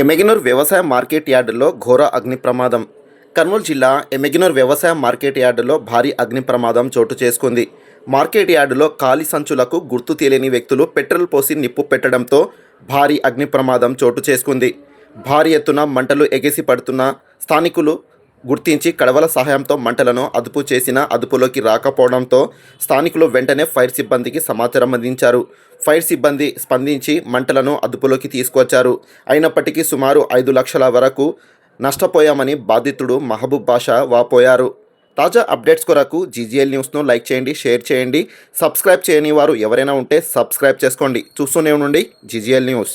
ఎమెగినూర్ వ్యవసాయ మార్కెట్ యార్డులో ఘోర అగ్ని ప్రమాదం. కర్నూలు జిల్లా ఎమెగినూర్ వ్యవసాయ మార్కెట్ యార్డులో భారీ అగ్ని ప్రమాదం చోటు చేసుకుంది. మార్కెట్ యార్డులో ఖాళీ సంచులకు గుర్తు తెలియని వ్యక్తులు పెట్రోల్ పోసి నిప్పు పెట్టడంతో భారీ అగ్ని ప్రమాదం చోటు చేసుకుంది. భారీ ఎత్తున మంటలు ఎగసి పడుతున్న స్థానికులు గుర్తించి కడవల సహాయంతో మంటలను అదుపు చేసిన అదుపులోకి రాకపోవడంతో స్థానికులు వెంటనే ఫైర్ సిబ్బందికి సమాచారం అందించారు. ఫైర్ సిబ్బంది స్పందించి మంటలను అదుపులోకి తీసుకొచ్చారు అయినప్పటికీ సుమారు ఐదు లక్షల వరకు నష్టపోయామని బాధితుడు మహబూబ్ బాషా వాపోయారు. తాజా అప్డేట్స్ కొరకు జీజీఎల్ న్యూస్ను లైక్ చేయండి షేర్ చేయండి. సబ్స్క్రైబ్ చేయని వారు ఎవరైనా ఉంటే సబ్స్క్రైబ్ చేసుకోండి. చూస్తూనే ఉండండి జీజీఎల్ న్యూస్.